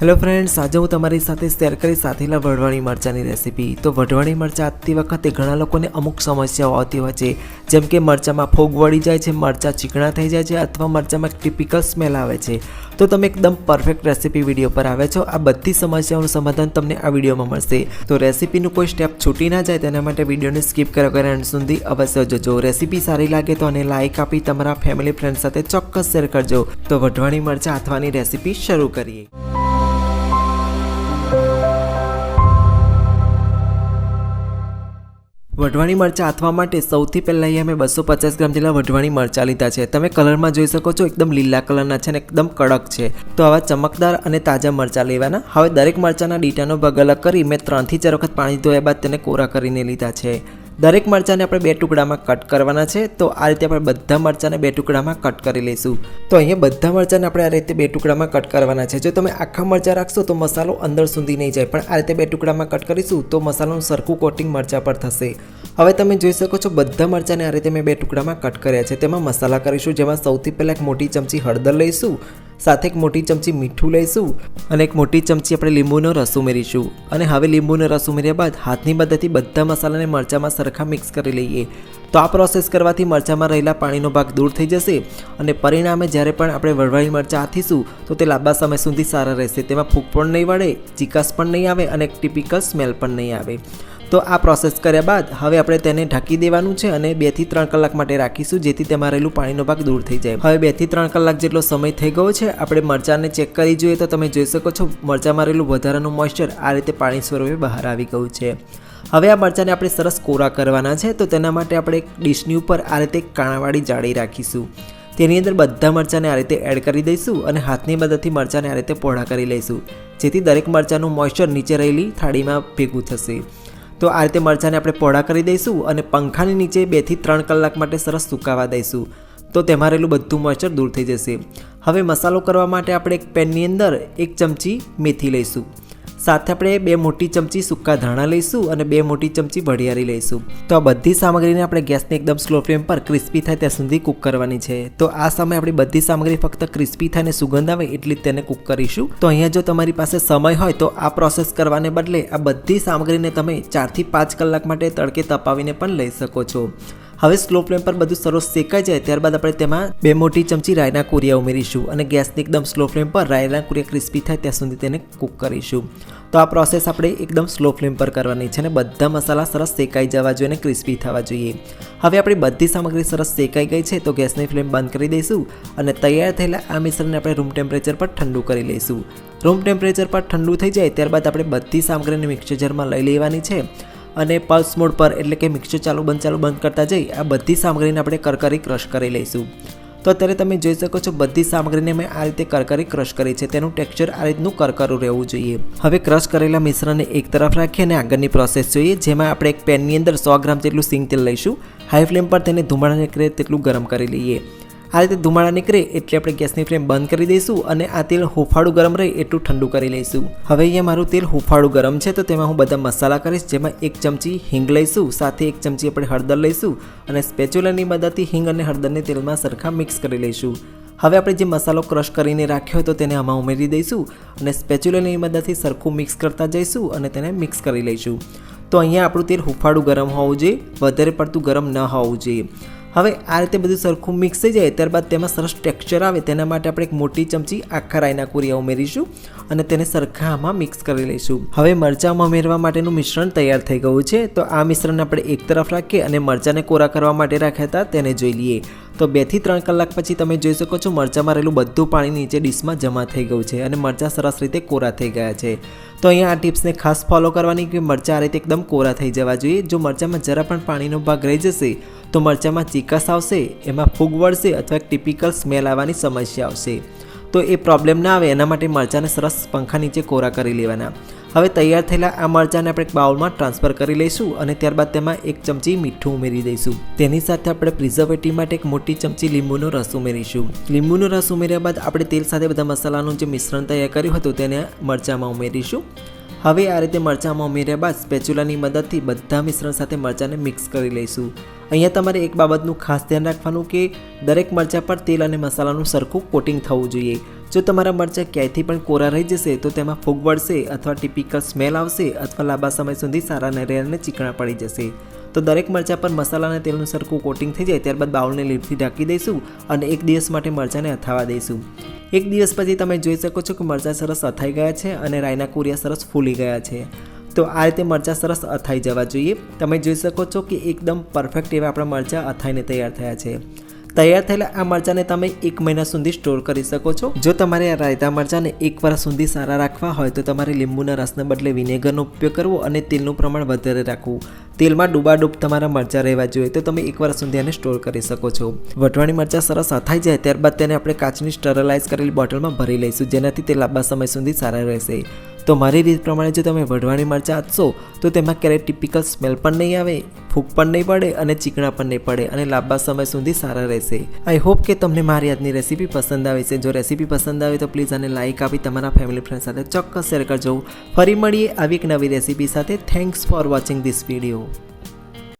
Hello friends આજે હું તમારી સાથે શેર કરી સાથેલા વઢવાણી મરચાંની રેસીપી તો વઢવાણી મરચાં આપતી વખતે ઘણા લોકોને અમુક સમસ્યાઓ આવતી હોય છે. જેમ કે મરચાંમાં ફોગ વળી જાય છે, મરચાં ચીકણા થઈ જાય છે અથવા મરચાંમાં ટિપિકલ સ્મેલ આવે છે. તો તમે એકદમ પરફેક્ટ રેસીપી વીડિયો પર આવે છો. આ બધી સમસ્યાઓનું સમાધાન તમને આ વિડીયોમાં મળશે. તો રેસીપીનું કોઈ સ્ટેપ છૂટી ના જાય તેના માટે વિડીયોને સ્કીપ કર્યા વગર એન્ડ સુધી અવશ્ય જોજો. રેસીપી સારી લાગે તો અને લાઇક આપી તમારા ફેમિલી ફ્રેન્ડ સાથે ચોક્કસ શેર કરજો. તો વઢવાણી મરચાં હાથવાની રેસીપી શરૂ કરીએ. વઢવાણી મરચાં આથવા માટે સૌથી પહેલાં અહીંયા મેં બસો પચાસ ગ્રામ જેટલા વઢવાણી મરચાં લીધા છે. તમે કલરમાં જોઈ શકો છો, એકદમ લીલા કલરના છે અને એકદમ કડક છે. તો આવા ચમકદાર અને તાજા મરચાં લેવાના. હવે દરેક મરચાંના ડીટાનો બગલ કરી મેં ત્રણથી ચાર વખત પાણી ધોયા બાદ તેને કોરા કરીને લીધા છે. દરેક મરચાંને આપણે બે ટુકડામાં કટ કરવાના છે, તો આ રીતે આપણે બધા મરચાંને બે ટુકડામાં કટ કરી લઈશું. તો અહીંયા બધા મરચાંને આપણે આ રીતે બે ટુકડામાં કટ કરવાના છે. જો તમે આખા મરચાં રાખશો, તો મસાલો અંદર સુધી નહીં જાય, પણ આ રીતે બે ટુકડામાં કટ કરીશું, તો મસાલાનું સરખું કોટિંગ મરચાં પર થશે. હવે તમે જોઈ શકો છો બધા મરચાંને આ રીતે મેં બે ટુકડામાં કટ કર્યા છે. તેમાં મસાલા કરીશું, જેમાં સૌથી પહેલાં એક મોટી ચમચી હળદર લઈશું, સાથે એક મોટી ચમચી મીઠું લઈશું અને એક મોટી ચમચી આપણે લીંબુનો રસ ઉમેરીશું. અને હવે લીંબુનો રસ ઉમેર્યા બાદ હાથની મદદથી બધા મસાલાને મરચાંમાં સરખા મિક્સ કરી લઈએ. તો આ પ્રોસેસ કરવાથી મરચાંમાં રહેલા પાણીનો ભાગ દૂર થઈ જશે અને પરિણામે જ્યારે પણ આપણે વળવાળી મરચાં હાથીશું તો તે લાંબા સમય સુધી સારા રહેશે. તેમાં ફૂગ પણ નહીં વળે ચિકાસ પણ નહીં આવે અને ટિપિકલ સ્મેલ પણ નહીં આવે. તો આ પ્રોસેસ કર્યા બાદ હવે આપણે તેને ઢાંકી દેવાનું છે અને બેથી ત્રણ કલાક માટે રાખીશું, જેથી તેમાં રહેલું પાણીનો ભાગ દૂર થઈ જાય. હવે બેથી ત્રણ કલાક જેટલો સમય થઈ ગયો છે, આપણે મરચાંને ચેક કરી જોઈએ તો તમે જોઈ શકો છો મરચાંમાં રહેલું વધારાનું મોઇસ્ચર આ રીતે પાણી સ્વરૂપે બહાર આવી ગયું છે. હવે આ મરચાંને આપણે સરસ કોરા કરવાના છે, તો તેના માટે આપણે ડીશની ઉપર આ રીતે કાણાવાળી જાળી રાખીશું. તેની અંદર બધા મરચાંને આ રીતે એડ કરી દઈશું અને હાથની મદદથી મરચાંને આ રીતે પહોળા કરી લઈશું, જેથી દરેક મરચાંનું મોઇશ્ચર નીચે રહેલી થાળીમાં ભેગું થશે. તો આ રીતે મરચાંને આપણે પહોળા કરી દઈશું અને પંખાની નીચે બેથી ત્રણ કલાક માટે સરસ સુકાવા દઈશું. તો તેમાં રહેલું બધું મરચર દૂર થઈ જશે. હવે મસાલો કરવા માટે આપણે એક પેનની અંદર એક ચમચી મેથી લઈશું. સાથે આપણે બે મોટી ચમચી સૂકા ધાણા લઈશું અને બે મોટી ચમચી વઢિયારી લઈશું. તો આ બધી સામગ્રીને આપણે ગેસને એકદમ સ્લો ફ્લેમ પર ક્રિસ્પી થાય ત્યાં સુધી કૂક કરવાની છે. તો આ સમયે આપણી બધી સામગ્રી ફક્ત ક્રિસ્પી થાય અને સુગંધ આવે એટલી જ તેને કૂક કરીશું. તો અહીંયા જો તમારી પાસે સમય હોય તો આ પ્રોસેસ કરવાને બદલે આ બધી સામગ્રીને તમે ચારથી પાંચ કલાક માટે તડકે તપાવીને પણ લઈ શકો છો. હવે સ્લો ફ્લેમ પર બધું સરસ શેકાઈ જાય, ત્યારબાદ આપણે તેમાં બે મોટી ચમચી રાયના કુરિયા ઉમેરીશું અને ગેસની એકદમ સ્લો ફ્લેમ પર રાયના કુરિયા ક્રિસ્પી થાય ત્યાં સુધી તેને કૂક કરીશું. તો આ પ્રોસેસ આપણે એકદમ સ્લો ફ્લેમ પર કરવાની છે અને બધા મસાલા સરસ શેકાઈ જવા જોઈએ અને ક્રિસ્પી થવા જોઈએ. હવે આપણી બધી સામગ્રી સરસ શેકાઈ ગઈ છે, તો ગેસની ફ્લેમ બંધ કરી દઈશું અને તૈયાર થયેલા આ મિશ્રણને આપણે રૂમ ટેમ્પરેચર પર ઠંડુ કરી લઈશું. રૂમ ટેમ્પરેચર પર ઠંડુ થઈ જાય, ત્યારબાદ આપણે બધી સામગ્રીને મિક્સર જારમાં લઈ લેવાની છે. અને પલ્સ મોડ પર એટલે કે મિક્સર ચાલુ બંધ ચાલુ બંધ કરતા જઈ આ બધી સામગ્રીને આપણે કરકરી ક્રશ કરી લઈશું. તો અત્યારે તમે જોઈ શકો છો બધી સામગ્રીને મેં આ રીતે કરકરી ક્રશ કરી છે. તેનું ટેક્સચર આ રીતનું કરકરું રહેવું જોઈએ. હવે ક્રશ કરેલા મિશ્રણને એક તરફ રાખી અને આગળની પ્રોસેસ જોઈએ, જેમાં આપણે એક પેનની અંદર સો ગ્રામ જેટલું સિંગ તેલ લઈશું. હાઈ ફ્લેમ પર તેને ધુમાડા નીકળે તેટલું ગરમ કરી લઈએ. આ રીતે ધુમાડા નીકળે એટલે આપણે ગેસની ફ્લેમ બંધ કરી દઈશું અને આ તેલ હુફાળું ગરમ રહે એટલું ઠંડુ કરી લઈશું. હવે અહીંયા મારું તેલ હુફાળું ગરમ છે તો તેમાં હું બધા મસાલા કરીશ, જેમાં એક ચમચી હિંગ લઈશું, સાથે એક ચમચી આપણે હળદર લઈશું અને સ્પેચ્યુલાની મદદથી હિંગ અને હળદરને તેલમાં સરખા મિક્સ કરી લઈશું. હવે આપણે જે મસાલો ક્રશ કરીને રાખ્યો હોય તો તેને આમાં ઉમેરી દઈશું અને સ્પેચ્યુલાની મદદથી સરખું મિક્સ કરતા જઈશું અને તેને મિક્સ કરી લઈશું. તો અહીંયા આપણું તેલ હુફાળું ગરમ હોવું જોઈએ, વધારે પડતું ગરમ ન હોવું જોઈએ. હવે આ રીતે બધું સરખું મિક્સ થઈ જાય ત્યારબાદ તેમાં સરસ ટેક્સચર આવે તેના માટે આપણે એક મોટી ચમચી આખા રાયના કુરિયા ઉમેરીશું અને તેને સરખામાં મિક્સ કરી લઈશું. હવે મરચાંમાં ઉમેરવા માટેનું મિશ્રણ તૈયાર થઈ ગયું છે, તો આ મિશ્રણને આપણે એક તરફ રાખીએ અને મરચાંને કોરા કરવા માટે રાખ્યા હતા તેને જોઈ લઈએ. તો બેથી ત્રણ કલાક પછી તમે જોઈ શકો છો મરચાંમાં રહેલું બધું પાણી નીચે ડીશમાં જમા થઈ ગયું છે અને મરચાં સરસ રીતે કોરા થઈ ગયા છે. તો અહીંયા આ ટિપ્સને ખાસ ફોલો કરવાની કે મરચાં આ રીતે એકદમ કોરા થઈ જવા જોઈએ. જો મરચાંમાં જરા પણ પાણીનો ભાગ રહી જશે તો મરચાંમાં ચીકસ આવશે, એમાં ફૂગ વળશે અથવા ટિપિકલ સ્મેલ આવવાની સમસ્યા આવશે. તો એ પ્રોબ્લેમ ના આવે એના માટે મરચાંને સરસ પંખા નીચે કોરા કરી લેવાના. હવે તૈયાર થયેલા આ મરચાંને આપણે એક બાઉલમાં ટ્રાન્સફર કરી લઈશું અને ત્યારબાદ તેમાં એક ચમચી મીઠું ઉમેરી દઈશું. તેની સાથે આપણે પ્રિઝર્વેટિવ માટે એક મોટી ચમચી લીંબુનો રસ ઉમેરીશું. લીંબુનો રસ ઉમેર્યા બાદ આપણે તેલ સાથે બધા મસાલાનું જે મિશ્રણ તૈયાર કર્યું હતું તેને મરચાંમાં ઉમેરીશું. હવે આ રીતે મરચાંમાં ઉમેર્યા બાદ સ્પેચ્યુલાની મદદથી બધા મિશ્રણ સાથે મરચાંને મિક્સ કરી લઈશું. અહીંયા તમારે એક બાબતનું ખાસ ધ્યાન રાખવાનું કે દરેક મરચાં પર તેલ અને મસાલાનું સરખું કોટિંગ થવું જોઈએ. જો તમારા મરચાં ક્યાંયથી પણ કોરા રહી જશે, તો તેમાં ફૂગ વળશે અથવા ટિપિકલ સ્મેલ આવશે અથવા લાંબા સમય સુધી સારા નહીં અને ચીકણા પડી જશે. તો દરેક મરચાં પર મસાલા અને તેલનું સરખું કોટિંગ થઈ જાય, ત્યારબાદ બાઉલને લીડથી ઢાંકી દઈશું અને એક દિવસ માટે મરચાંને અથાવા દઈશું. એક દિવસ પછી તમે જોઈ શકો છો કે મરચાં સરસ અથાઈ ગયા છે અને રાયના કુરિયા સરસ ફૂલી ગયા છે. તો આ રીતે મરચાં સરસ અથાઈ જવા જોઈએ. તમે જોઈ શકો છો કે એકદમ પરફેક્ટ એવા આપણા મરચાં અથાઈને તૈયાર થયા છે. તૈયાર થયેલા આ મરચાંને તમે એક મહિના સુધી સ્ટોર કરી શકો છો. જો તમારે આ રાયતા મરચાંને એક વર્ષ સુધી સારા રાખવા હોય તો તમારે લીંબુના રસને બદલે વિનેગરનો ઉપયોગ કરવો અને તેલનું પ્રમાણ વધારે રાખવું. તેલમાં ડૂબાડૂબ તમારા મરચાં રહેવા જોઈએ તો તમે એક વર્ષ સુધી આને સ્ટોર કરી શકો છો. વટવાણી મરચાં સરસ અથાઈ જાય ત્યારબાદ તેને આપણે કાચની સ્ટરલાઇઝ કરેલી બોટલમાં ભરી લઈશું, જેનાથી તે લાંબા સમય સુધી સારા રહેશે. તો મારી રીત પ્રમાણે જો તમે વઢવાણી મરચાં આપશો તો તેમાં ક્યારેય ટિપિકલ સ્મેલ પણ નહીં આવે, ફૂગ પણ નહીં પડે અને ચીકણા પણ નહીં પડે અને લાંબા સમય સુધી સારા રહેશે આઈ હોપ કે તમને મારી આજની રેસીપી પસંદ આવે છે. જો રેસીપી પસંદ આવે તો પ્લીઝ આને લાઇક આપી તમારા ફેમિલી ફ્રેન્ડ સાથે ચોક્કસ શેર કરજો. ફરી મળીએ આવી એક નવી રેસીપી સાથે. Thanks for watching this video